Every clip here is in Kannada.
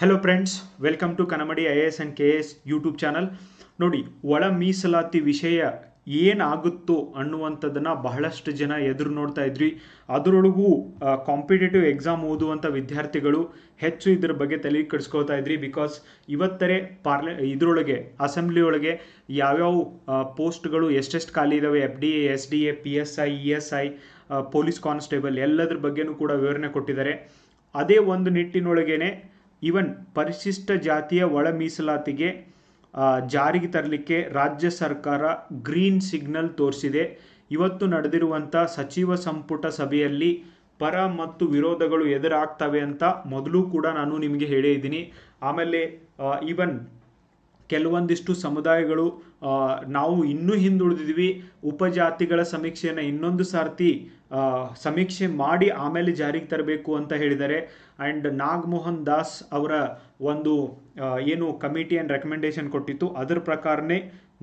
Hello friends welcome to Kanamadi I S and K S YouTube channel ನೋಡಿ, ಒಳ ಮೀಸಲಾತಿ ವಿಷಯ ಏನಾಗುತ್ತೋ ಅನ್ನುವಂಥದ್ದನ್ನು ಬಹಳಷ್ಟು ಜನ ಎದುರು ನೋಡ್ತಾ ಇದ್ರಿ. ಅದರೊಳಗೂ ಕಾಂಪಿಟೇಟಿವ್ ಎಕ್ಸಾಮ್ ಓದುವಂಥ ವಿದ್ಯಾರ್ಥಿಗಳು ಹೆಚ್ಚು ಇದರ ಬಗ್ಗೆ ತಲೆ ಕೆಡಿಸ್ಕೊಳ್ತಾ ಇದ್ರಿ ಬಿಕಾಸ್ ಇವತ್ತರೆ ಪಾರ್ಲೆ ಇದರೊಳಗೆ ಅಸೆಂಬ್ಲಿ ಒಳಗೆ ಯಾವ್ಯಾವ ಪೋಸ್ಟ್ಗಳು ಎಷ್ಟೆಷ್ಟು ಖಾಲಿ ಇದ್ದಾವೆ F D A S D A P S I E S I police constable ಎಲ್ಲದ್ರ ಬಗ್ಗೆನೂ ಕೂಡ ವಿವರಣೆ ಕೊಟ್ಟಿದ್ದಾರೆ. ಅದೇ ಒಂದು ನಿಟ್ಟಿನೊಳಗೇನೆ ಇವನ್ ಪರಿಶಿಷ್ಟ ಜಾತಿಯ ಒಳ ಮೀಸಲಾತಿಗೆ ಜಾರಿಗೆ ತರಲಿಕ್ಕೆ ರಾಜ್ಯ ಸರ್ಕಾರ ಗ್ರೀನ್ ಸಿಗ್ನಲ್ ತೋರಿಸಿದೆ. ಇವತ್ತು ನಡೆದಿರುವಂಥ ಸಚಿವ ಸಂಪುಟ ಸಭೆಯಲ್ಲಿ ಪರ ಮತ್ತು ವಿರೋಧಗಳು ಎದುರಾಗ್ತವೆ ಅಂತ ಮೊದಲು ಕೂಡ ನಾನು ನಿಮಗೆ ಹೇಳೇ ಇದ್ದೀನಿ. ಆಮೇಲೆ ಈವನ್ ಕೆಲವೊಂದಿಷ್ಟು ಸಮುದಾಯಗಳು ನಾವು ಇನ್ನೂ ಹಿಂದುಳಿದಿದ್ವಿ ಉಪಜಾತಿಗಳ ಸಮೀಕ್ಷೆಯನ್ನು ಇನ್ನೊಂದು ಸಾರ್ತಿ ಸಮೀಕ್ಷೆ ಮಾಡಿ ಆಮೇಲೆ ಜಾರಿಗೆ ತರಬೇಕು ಅಂತ ಹೇಳಿದ್ದಾರೆ. ಆ್ಯಂಡ್ ನಾಗಮೋಹನ್ ದಾಸ್ ಅವರ ಒಂದು ಏನು ಕಮಿಟಿ ಆ್ಯಂಡ್ ರೆಕಮೆಂಡೇಶನ್ ಕೊಟ್ಟಿತ್ತು, ಅದರ ಪ್ರಕಾರನೇ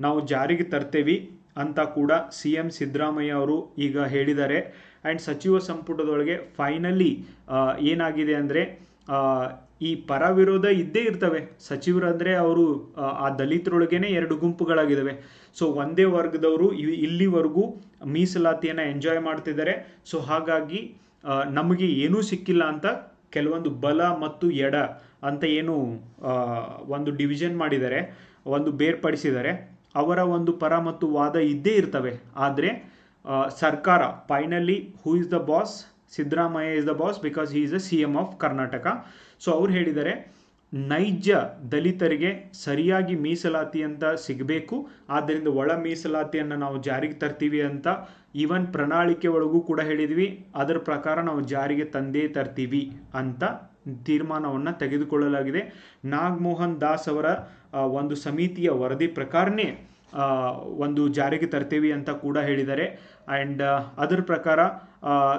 ನಾವು ಜಾರಿಗೆ ತರ್ತೇವೆ ಅಂತ ಕೂಡ ಸಿ ಎಂ ಸಿದ್ದರಾಮಯ್ಯ ಅವರು ಈಗ ಹೇಳಿದ್ದಾರೆ. ಆ್ಯಂಡ್ ಸಚಿವ ಸಂಪುಟದೊಳಗೆ ಫೈನಲಿ ಏನಾಗಿದೆ ಅಂದರೆ ಈ ಪರ ವಿರೋಧ ಇದ್ದೇ ಇರ್ತವೆ. ಸಚಿವರಂದರೆ ಅವರು ಆ, ದಲಿತರೊಳಗೇನೆ ಎರಡು ಗುಂಪುಗಳಾಗಿದ್ದಾವೆ ಸೊ ಒಂದೇ ವರ್ಗದವರು ಇಲ್ಲಿವರೆಗೂ ಮೀಸಲಾತಿಯನ್ನು ಎಂಜಾಯ್ ಮಾಡ್ತಿದ್ದಾರೆ. ಸೊ ಹಾಗಾಗಿ ನಮಗೆ ಏನೂ ಸಿಕ್ಕಿಲ್ಲ ಅಂತ ಕೆಲವೊಂದು ಬಲ ಮತ್ತು ಎಡ ಅಂತ ಏನು ಒಂದು ಡಿವಿಷನ್ ಮಾಡಿದ್ದಾರೆ ಒಂದು ಬೇರ್ಪಡಿಸಿದ್ದಾರೆ. ಅವರ ಒಂದು ಪರ ಮತ್ತು ವಾದ ಇದ್ದೇ ಇರ್ತವೆ. ಆದರೆ ಸರ್ಕಾರ finally who is the boss Siddaramaiah is the boss because he is a C M of Karnataka so ಅವ್ರು ಹೇಳಿದ್ದಾರೆ, ನೈಜ ದಲಿತರಿಗೆ ಸರಿಯಾಗಿ ಮೀಸಲಾತಿ ಅಂತ ಸಿಗಬೇಕು. ಆದ್ದರಿಂದ ಒಳ ಮೀಸಲಾತಿಯನ್ನು ನಾವು ಜಾರಿಗೆ ತರ್ತೀವಿ ಅಂತ ಈವನ್ ಪ್ರಣಾಳಿಕೆ ಒಳಗೂ ಕೂಡ ಹೇಳಿದ್ವಿ. ಅದರ ಪ್ರಕಾರ ನಾವು ಜಾರಿಗೆ ತಂದೇ ತರ್ತೀವಿ ಅಂತ ತೀರ್ಮಾನವನ್ನು ತೆಗೆದುಕೊಳ್ಳಲಾಗಿದೆ. ನಾಗಮೋಹನ್ ದಾಸ್ ಅವರ ಒಂದು ಸಮಿತಿಯ ವರದಿ ಪ್ರಕಾರನೇ ಒಂದು ಜಾರಿಗೆ ತರ್ತೀವಿ ಅಂತ ಕೂಡ ಹೇಳಿದ್ದಾರೆ. ಆ್ಯಂಡ್ ಅದರ ಪ್ರಕಾರ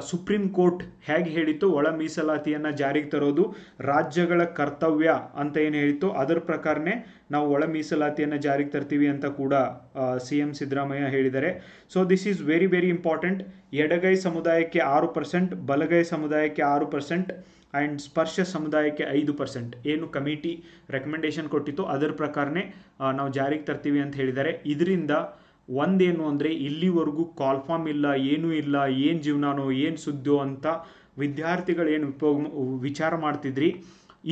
ಸುಪ್ರೀಂ ಕೋರ್ಟ್ ಹೇಗೆ ಹೇಳಿತ್ತು, ಒಳ ಮೀಸಲಾತಿಯನ್ನು ಜಾರಿಗೆ ತರೋದು ರಾಜ್ಯಗಳ ಕರ್ತವ್ಯ ಅಂತ ಏನು ಹೇಳಿತ್ತು, ಅದರ ಪ್ರಕಾರನೇ ನಾವು ಒಳ ಮೀಸಲಾತಿಯನ್ನು ಜಾರಿಗೆ ತರ್ತೀವಿ ಅಂತ ಕೂಡ ಸಿ ಎಂ ಸಿದ್ದರಾಮಯ್ಯ ಹೇಳಿದ್ದಾರೆ. So this is very very important ಎಡಗೈ ಸಮುದಾಯಕ್ಕೆ ಆರು ಪರ್ಸೆಂಟ್ ಬಲಗೈ ಸಮುದಾಯಕ್ಕೆ ಆರು ಪರ್ಸೆಂಟ್ ಆ್ಯಂಡ್ ಸ್ಪರ್ಶ ಸಮುದಾಯಕ್ಕೆ ಐದು ಪರ್ಸೆಂಟ್. ಏನು ಕಮಿಟಿ ರೆಕಮೆಂಡೇಶನ್ ಕೊಟ್ಟಿತ್ತು ಅದರ ಪ್ರಕಾರನೇ ನಾವು ಜಾರಿಗೆ ತರ್ತೀವಿ ಅಂತ ಹೇಳಿದ್ದಾರೆ. ಇದರಿಂದ ಒಂದೇನು ಅಂದರೆ, ಇಲ್ಲಿವರೆಗೂ ಕಾಲ್ಫಾರ್ಮ್ ಇಲ್ಲ, ಏನೂ ಇಲ್ಲ, ಏನು ಜೀವನೋ ಏನು ಸುದ್ದೋ ಅಂತ ವಿದ್ಯಾರ್ಥಿಗಳು ಏನು ವಿಚಾರ ಮಾಡ್ತಿದ್ರಿ.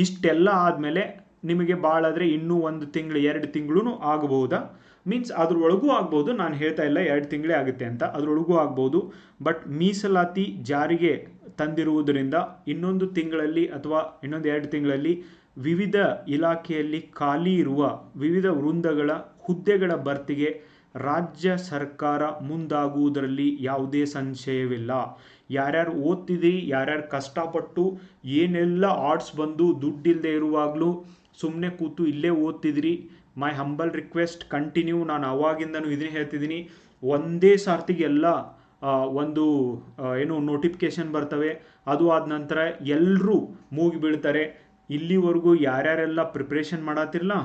ಇಷ್ಟೆಲ್ಲ ಆದಮೇಲೆ ನಿಮಗೆ ಭಾಳ ಆದರೆ ಇನ್ನೂ ಒಂದು ತಿಂಗಳು, ಎರಡು ತಿಂಗಳು ಆಗಬಹುದಾ? ಮೀನ್ಸ್ ಅದ್ರೊಳಗೂ ಆಗ್ಬೋದು ನಾನು ಹೇಳ್ತಾ ಇಲ್ಲ ಎರಡು ತಿಂಗಳೇ ಆಗುತ್ತೆ ಅಂತ. ಅದ್ರೊಳಗೂ ಆಗ್ಬೋದು ಬಟ್ ಮೀಸಲಾತಿ ಜಾರಿಗೆ ತಂದಿರುವುದರಿಂದ ಇನ್ನೊಂದು ತಿಂಗಳಲ್ಲಿ ಅಥವಾ ಇನ್ನೊಂದು ಎರಡು ತಿಂಗಳಲ್ಲಿ ವಿವಿಧ ಇಲಾಖೆಯಲ್ಲಿ ಖಾಲಿ ಇರುವ ವಿವಿಧ ವೃಂದಗಳ ಹುದ್ದೆಗಳ ಭರ್ತಿಗೆ ರಾಜ್ಯ ಸರ್ಕಾರ ಮುಂದಾಗುವುದರಲ್ಲಿ ಯಾವುದೇ ಸಂಶಯವಿಲ್ಲ. ಯಾರ್ಯಾರು ಓದ್ತಿದ್ರಿ ಯಾರ್ಯಾರು ಕಷ್ಟಪಟ್ಟು ಏನೆಲ್ಲ ಆರ್ಟ್ಸ್ ಬಂದು ದುಡ್ಡಿಲ್ಲದೆ ಇರುವಾಗಲೂ ಸುಮ್ಮನೆ ಕೂತು ಇಲ್ಲೇ ಓದ್ತಿದ್ರಿ ಮೈ ಹಂಬಲ್ ರಿಕ್ವೆಸ್ಟ್ ಕಂಟಿನ್ಯೂ ನಾನು ಅವಾಗಿಂದನೂ ಇದನ್ನೇ ಹೇಳ್ತಿದ್ದೀನಿ. ಒಂದೇ ಸಾರ್ತಿಗೆ ಎಲ್ಲ ಆ, ಒಂದು ಏನು ನೋಟಿಫಿಕೇಶನ್ ಬರ್ತವೆ, ಅದು ಆದ ನಂತರ ಎಲ್ಲರೂ ಮೂಗಿ ಬೀಳ್ತಾರೆ. ಇಲ್ಲಿವರೆಗೂ ಯಾರ್ಯಾರೆಲ್ಲ ಪ್ರಿಪ್ರೇಷನ್ ಮಾಡತ್ತಿರಲ್ಲ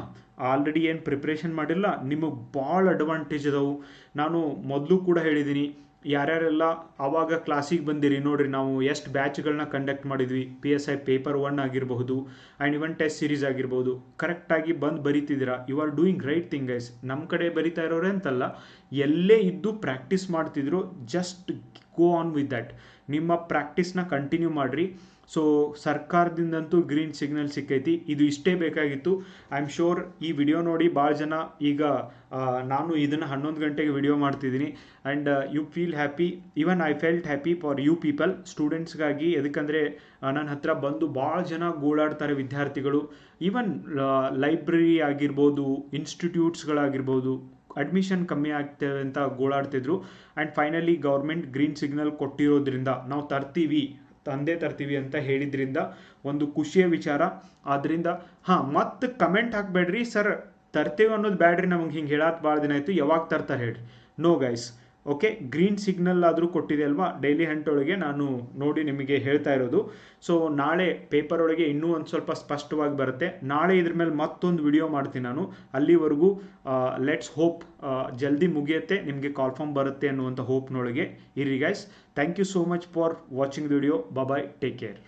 ಆಲ್ರೆಡಿ ಏನು ಪ್ರಿಪ್ರೇಷನ್ ಮಾಡಿಲ್ಲ? ನಿಮಗೆ ಭಾಳ ಅಡ್ವಾಂಟೇಜ್ ಅದಾವು. ನಾನು ಮೊದಲು ಕೂಡ ಹೇಳಿದ್ದೀನಿ ಯಾರ್ಯಾರೆಲ್ಲ ಆವಾಗ ಕ್ಲಾಸಿಗೆ ಬಂದಿರಿ, ನೋಡಿರಿ ನಾವು ಎಷ್ಟು ಬ್ಯಾಚ್ಗಳನ್ನ ಕಂಡಕ್ಟ್ ಮಾಡಿದ್ವಿ. P S I paper one ಆಗಿರಬಹುದು ಆ್ಯಂಡ್ ಇವನ್ ಟೆಸ್ಟ್ ಸೀರೀಸ್ ಆಗಿರ್ಬೋದು ಕರೆಕ್ಟಾಗಿ ಬಂದು ಬರಿತಿದ್ದೀರಾ. You are doing right thing guys ನಮ್ಮ ಕಡೆ ಬರಿತಾ ಇರೋರೇ ಅಂತಲ್ಲ, ಎಲ್ಲೇ ಇದ್ದು ಪ್ರಾಕ್ಟೀಸ್ ಮಾಡ್ತಿದ್ರು just go on with that ನಿಮ್ಮ ಪ್ರಾಕ್ಟೀಸ್ನ ಕಂಟಿನ್ಯೂ ಮಾಡಿರಿ. ಸೊ ಸರ್ಕಾರದಿಂದಂತೂ ಗ್ರೀನ್ ಸಿಗ್ನಲ್ ಸಿಕ್ಕೈತಿ. ಇದು ಇಷ್ಟೇ ಬೇಕಾಗಿತ್ತು. ಐ ಆಮ್ ಶೋರ್ ಈ ವಿಡಿಯೋ ನೋಡಿ ಭಾಳ ಜನ ಈಗ ನಾನು ಇದನ್ನು ಹನ್ನೊಂದು ಗಂಟೆಗೆ ವಿಡಿಯೋ ಮಾಡ್ತಿದ್ದೀನಿ. And you feel happy even I felt happy for you people ಸ್ಟೂಡೆಂಟ್ಸ್ಗಾಗಿ ಎದಕ್ಕಂದರೆ ನನ್ನ ಹತ್ರ ಬಂದು ಭಾಳ ಜನ ಗೋಳಾಡ್ತಾರೆ ವಿದ್ಯಾರ್ಥಿಗಳು. ಈವನ್ ಲೈಬ್ರರಿ ಆಗಿರ್ಬೋದು ಇನ್ಸ್ಟಿಟ್ಯೂಟ್ಸ್ಗಳಾಗಿರ್ಬೋದು ಅಡ್ಮಿಷನ್ ಕಮ್ಮಿ ಆಗ್ತೇವೆ ಅಂತ ಗೋಳಾಡ್ತಿದ್ರು. And finally government green signal ಕೊಟ್ಟಿರೋದ್ರಿಂದ, ನಾವು ತರ್ತೀವಿ. ತಂದೆ ತರ್ತೀವಿ ಅಂತ ಹೇಳಿದ್ರಿಂದ ಒಂದು ಖುಷಿಯ ವಿಚಾರ. ಆದ್ದರಿಂದ ಹಾಂ, ಮತ್ತೆ ಕಮೆಂಟ್ ಹಾಕಬೇಡ್ರಿ. ಸರ್, ತರ್ತೇವೆ ಅನ್ನೋದು ಬ್ಯಾಡ್ರಿ ನಮಗೆ ಹಿಂಗೆ ಹೇಳಾತ್ ಭಾಳ ದಿನ ಆಯಿತು. ಯಾವಾಗ ತರ್ತಾರೆ ಹೇಳ್ರಿ. No guys okay green signal ಆದರೂ ಕೊಟ್ಟಿದೆ ಅಲ್ವಾ? ಡೈಲಿ ಹಂಟ್ ನಾನು ನೋಡಿ ನಿಮಗೆ ಹೇಳ್ತಾ ಇರೋದು. ಸೊ ನಾಳೆ ಪೇಪರ್ ಒಳಗೆ ಇನ್ನೂ ಒಂದು ಸ್ವಲ್ಪ ಸ್ಪಷ್ಟವಾಗಿ ಬರುತ್ತೆ. ನಾಳೆ ಇದ್ರ ಮೇಲೆ ಮತ್ತೊಂದು ವಿಡಿಯೋ ಮಾಡ್ತೀನಿ ನಾನು. ಅಲ್ಲಿವರೆಗೂ ಲೆಟ್ಸ್ ಹೋಪ್ ಜಲ್ದಿ ಮುಗಿಯುತ್ತೆ. ನಿಮಗೆ ಕಾಲ್ಫಾರ್ಮ್ ಬರುತ್ತೆ ಅನ್ನುವಂಥ ಹೋಪ್ನೊಳಗೆ ಇರಿ guys thank you so much for watching video bye take care